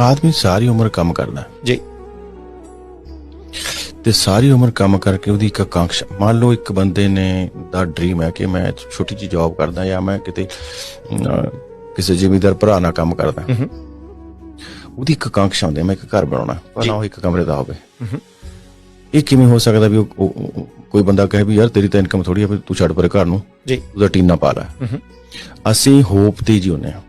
ਆਦਮੀ ਸਾਰੀ ਉਮਰ ਕੰਮ ਕਰਦਾ ਜੀ। ਤੇ ਸਾਰੀ ਉਮਰ ਕੰਮ ਕਰਕੇ ਉਹਦੀ ਇੱਕ ਆਕਾਂਖਸ਼ਾ ਮੰਨ ਲਓ ਇੱਕ ਬੰਦੇ ਨੇ ਦਾ ਡ੍ਰੀਮ ਹੈ ਕਿ ਮੈਂ ਛੋਟੀ ਜੀ ਜੌਬ ਕਰਦਾ ਜਾਂ ਮੈਂ ਕਿਤੇ ਕਿਸੇ ਜ਼ਿਮੀਦਾਰ ਭਰਾ ਨਾਲ ਕੰਮ ਕਰਦਾ। ਉਹਦੀ ਇੱਕ ਆਕਾਂਖਸ਼ਾ ਹੁੰਦੀ ਮੈਂ ਇੱਕ ਘਰ ਬਣਾਉਣਾ ਪਰ ਉਹ ਇੱਕ ਕਮਰੇ ਦਾ ਹੋਵੇ। ਇਹ ਕਿਵੇਂ ਹੋ ਸਕਦਾ ਵੀ ਕੋਈ ਬੰਦਾ ਕਹੇ ਵੀ ਯਾਰ ਤੇਰੀ ਤਾਂ ਇਨਕਮ ਥੋੜੀ ਆ ਫਿਰ ਤੂੰ ਛੱਡ ਪਰੇ ਘਰ ਨੂੰ ਜੀ। ਉਹਦਾ ਟੀਨਾ ਪਾ ਲੈ। ਅਸੀਂ ਹੋਪ ਤੇ ਜਿਉਂਦੇ ਹਾਂ।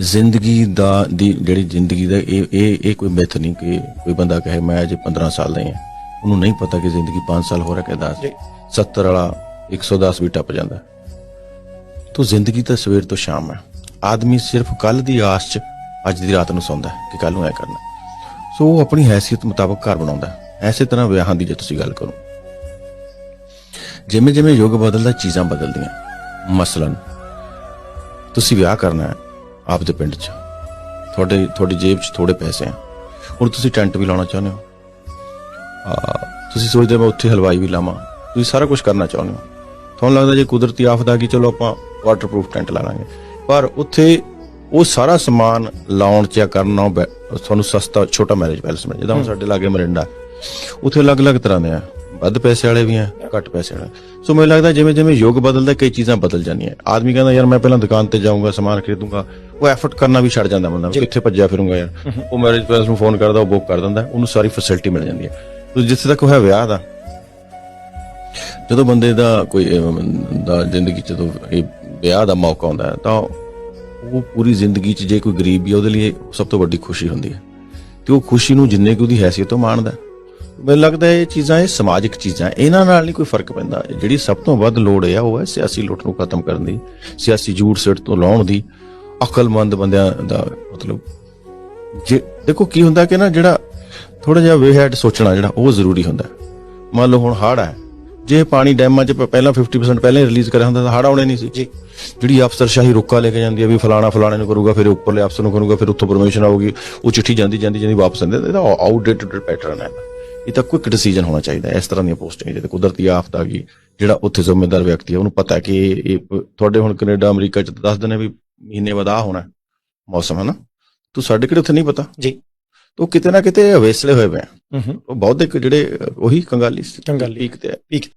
ਜ਼ਿੰਦਗੀ ਦਾ ਦੀ ਜਿਹੜੀ ਜ਼ਿੰਦਗੀ ਦਾ ਇਹ ਇਹ ਇਹ ਕੋਈ ਮਿਥ ਨਹੀਂ ਕਿ ਕੋਈ ਬੰਦਾ ਕਹੇ ਮੈਂ ਅਜੇ 15 ਸਾਲ ਦਾ ਹੀ ਹਾਂ ਉਹਨੂੰ ਨਹੀਂ ਪਤਾ ਕਿ ਜ਼ਿੰਦਗੀ 5 ਸਾਲ ਹੋ ਰਿਹਾ ਕਿ 10 ਜੀ। 70 ਵਾਲਾ 110 ਵੀ ਟੱਪ ਜਾਂਦਾ। ਤੋ ਜ਼ਿੰਦਗੀ ਤਾਂ ਸਵੇਰ ਤੋਂ ਸ਼ਾਮ ਹੈ ਆਦਮੀ ਸਿਰਫ ਕੱਲ ਦੀ ਆਸ 'ਚ ਅੱਜ ਦੀ ਰਾਤ ਨੂੰ ਸੌਂਦਾ ਕਿ ਕੱਲ ਨੂੰ ਐ ਕਰਨਾ। ਸੋ ਉਹ ਆਪਣੀ ਹੈਸੀਅਤ ਮੁਤਾਬਕ ਘਰ ਬਣਾਉਂਦਾ। ਐਸੇ ਤਰ੍ਹਾਂ ਵਿਆਹਾਂ ਦੀ ਜੇ ਤੁਸੀਂ ਗੱਲ ਕਰੋ। ਜਿਵੇਂ ਜਿਵੇਂ ਯੁੱਗ ਬਦਲਦਾ ਚੀਜ਼ਾਂ ਬਦਲਦੀਆਂ। ਮਸਲਨ ਤੁਸੀਂ ਵਿਆਹ ਕਰਨਾ ਹੈ। ਆਪਦੇ ਪਿੰਡ 'ਚ। ਤੁਹਾਡੇ ਤੁਹਾਡੀ ਜੇਬ 'ਚ ਥੋੜੇ ਪੈਸੇ ਆ। ਹੁਣ ਤੁਸੀਂ ਟੈਂਟ ਵੀ ਲਾਉਣਾ ਚਾਹੁੰਦੇ ਹੋ। ਆ ਤੁਸੀਂ ਸੋਚਦੇ ਮੈਂ ਉੱਥੇ ਹਲਵਾਈ ਵੀ ਲਾਵਾਂ। ਤੁਸੀਂ ਸਾਰਾ ਕੁਝ ਕਰਨਾ ਚਾਹੁੰਦੇ ਹੋ। ਤੁਹਾਨੂੰ ਲੱਗਦਾ ਜੇ ਕੁਦਰਤੀ ਆਫਤ ਆ ਗਈ ਚਲੋ ਆਪਾਂ ਵਾਟਰਪ੍ਰੂਫ ਟੈਂਟ ਲਾ ਲਾਂਗੇ। ਪਰ ਉੱਥੇ ਉਹ ਸਾਰਾ ਸਮਾਨ ਲਾਉਣ ਚ ਕਰਨਾ ਤੁਹਾਨੂੰ ਸਸਤਾ ਛੋਟਾ ਮੈਰਿਜ ਪੈਲਸ ਮਿਲ ਜਿੱਦਾਂ। ਹੁਣ ਸਾਡੇ ਲਾਗੇ ਮਰਿੰਡਾ। ਉੱਥੇ ਅਲੱਗ-ਅਲੱਗ ਤਰ੍ਹਾਂ ਦੇ ਆ। ਵੱਧ ਪੈਸੇ ਵਾਲੇ ਵੀ ਆ ਘੱਟ ਪੈਸੇ ਵਾਲੇ। ਸੋ ਮੈਨੂੰ ਲੱਗਦਾ ਜਿਵੇਂ ਜਿਵੇਂ ਯੁੱਗ ਬਦਲਦਾ ਕਈ ਚੀਜ਼ਾਂ ਬਦਲ ਜਾਂਦੀਆਂ। ਆਦਮੀ ਕਹਿੰਦਾ ਯਾਰ ਮੈਂ ਪਹਿਲਾਂ ਦੁਕਾਨ ਤੇ ਜਾਊਂਗਾ ਸਮਾਨ ਖਰੀਦੂੰਗਾ। ਉਹ ਐਫਰਟ ਕਰਨਾ ਵੀ ਛੱਡ ਜਾਂਦਾ ਬੰਦਾ। ਕਿੱਥੇ ਭੱਜਿਆ ਫਿਰੂੰਗਾ ਯਾਰ? ਉਹ ਮੈਰਿਜ ਪੈਲਸ ਨੂੰ ਫੋਨ ਕਰਦਾ ਉਹ ਬੁੱਕ ਕਰ ਦਿੰਦਾ ਉਹਨੂੰ ਸਾਰੀ ਫੈਸਿਲਿਟੀ ਮਿਲ ਜਾਂਦੀ ਹੈ। ਤੇ ਜਿੱਥੇ ਤੱਕ ਹੋਇਆ ਵਿਆਹ ਦਾ ਜਦੋਂ ਬੰਦੇ ਦਾ ਕੋਈ ਦਾ ਜ਼ਿੰਦਗੀ 'ਚ ਜਦੋਂ ਇਹ ਵਿਆਹ ਦਾ ਮੌਕਾ ਆਉਂਦਾ ਹੈ ਤਾਂ ਉਹ ਪੂਰੀ ਜ਼ਿੰਦਗੀ 'ਚ ਜੇ ਕੋਈ ਗਰੀਬ ਵੀ ਉਹਦੇ ਲਈ ਸਭ ਤੋਂ ਵੱਡੀ ਖੁਸ਼ੀ ਹੁੰਦੀ ਹੈ। ਤੇ ਉਹ ਖੁਸ਼ੀ ਨੂੰ ਜਿੰਨੇ ਕਿ ਉਹਦੀ ਹੈਸੀਅਤ ਤੋਂ ਮਾਣਦਾ ਹੈ। ਮੈਨੂੰ ਲੱਗਦਾ ਇਹ ਚੀਜ਼ਾਂ ਇਹ ਸਮਾਜਿਕ ਚੀਜ਼ਾਂ। ਇਹਨਾਂ ਨਾਲ ਨਹੀਂ ਕੋਈ ਫ਼ਰਕ ਪੈਂਦਾ। ਜਿਹੜੀ ਸਭ ਤੋਂ ਵੱਧ ਲੋੜ ਹੈ ਉਹ ਹੈ ਸਿਆਸੀ ਲੁੱਟ ਨੂੰ ਖਤਮ ਕਰਨ ਦੀ ਸਿਆਸੀ ਝੂਠ ਸਿੱਟ ਤੋਂ ਲਾਉਣ ਦੀ ਅਕਲਮੰਦ ਬੰਦਿਆਂ ਦਾ ਮਤਲਬ। ਜੇ ਦੇਖੋ ਕੀ ਹੁੰਦਾ ਕਿ ਨਾ ਜਿਹੜਾ ਥੋੜਾ ਜਿਹਾ ਵੇ ਹੈਡ ਸੋਚਣਾ ਜਿਹੜਾ ਉਹ ਜ਼ਰੂਰੀ ਹੁੰਦਾ। ਮੰਨ ਲਓ ਹੁਣ ਹੜ੍ਹ ਹੈ ਜੇ ਪਾਣੀ ਡੈਮਾਂ 'ਚ ਪਹਿਲਾਂ 50% ਪਹਿਲਾਂ ਹੀ ਰਿਲੀਜ਼ ਕਰਿਆ ਹੁੰਦਾ ਤਾਂ ਹੜ੍ਹ ਆਉਣੇ ਨਹੀਂ ਸੀ। ਜੀ। ਜਿਹੜੀ ਅਫਸਰਸ਼ਾਹੀ ਰੁੱਕਾ ਲੈ ਕੇ ਜਾਂਦੀ ਹੈ ਵੀ ਫਲਾਣਾ ਫਲਾਣੇ ਨੂੰ ਕਰੂਗਾ ਫਿਰ ਉੱਪਰਲੇ ਅਫਸਰ ਨੂੰ ਕਰੂਗਾ ਫਿਰ ਉੱਥੋਂ ਪਰਮਿਸ਼ਨ ਆਊਗੀ ਉਹ ਚਿੱਠੀ ਜਾਂਦੀ ਜਾਂਦੀ ਜਾਂਦੀ ਵਾਪਸ ਆਉਂਦੀ ਇਹਦਾ ਆਊਟਡੇਟਡ ਪੈਟਰਨ ਹੈ। ਇਹ ਤਾਂ ਕੁਇਕ ਡਿਸੀਜਨ ਹੋਣਾ ਚਾਹੀਦਾ ਇਸ ਤਰ੍ਹਾਂ ਦੀਆਂ ਪੋਸਟਿੰਗ ਜਿਹਦੇ ਕੁਦਰਤੀ ਆਫਤ ਆ ਗਈ ਜਿਹੜਾ ਉੱਥੇ ਜ਼ਿੰਮੇਦਾਰ ਵਿਅਕਤੀ ਹੈ ਉਹਨੂੰ ਪਤਾ ਹੈ ਕਿ ਇਹ ਤੁਹਾਡੇ ਹੁਣ ਕੈਨੇਡਾ ਅਮਰੀਕਾ ਚ ਦੱਸ ਦਿੰਦੇ ਵੀ ਮਹੀਨੇ ਬਾਅਦ ਆਹ ਹੋਣਾ ਮੌਸਮ ਹੈ ਨਾ ਤੂੰ ਸਾਡੇ ਕਿਹੜੇ ਉੱਥੇ ਨਹੀਂ ਪਤਾ? ਜੀ। ਤੋ ਕਿਤੇ ਨਾ ਕਿਤੇ ਅਵੇਸਲੇ ਹੋਏ ਪਏ ਆ। ਉਹ ਬਹੁਤੇ ਕੁ ਜਿਹੜੇ ਉਹੀ ਕੰਗਾਲੀ ਕੰਗਾਲੀ। ਪੀਕ ਤੇ ਠੀਕ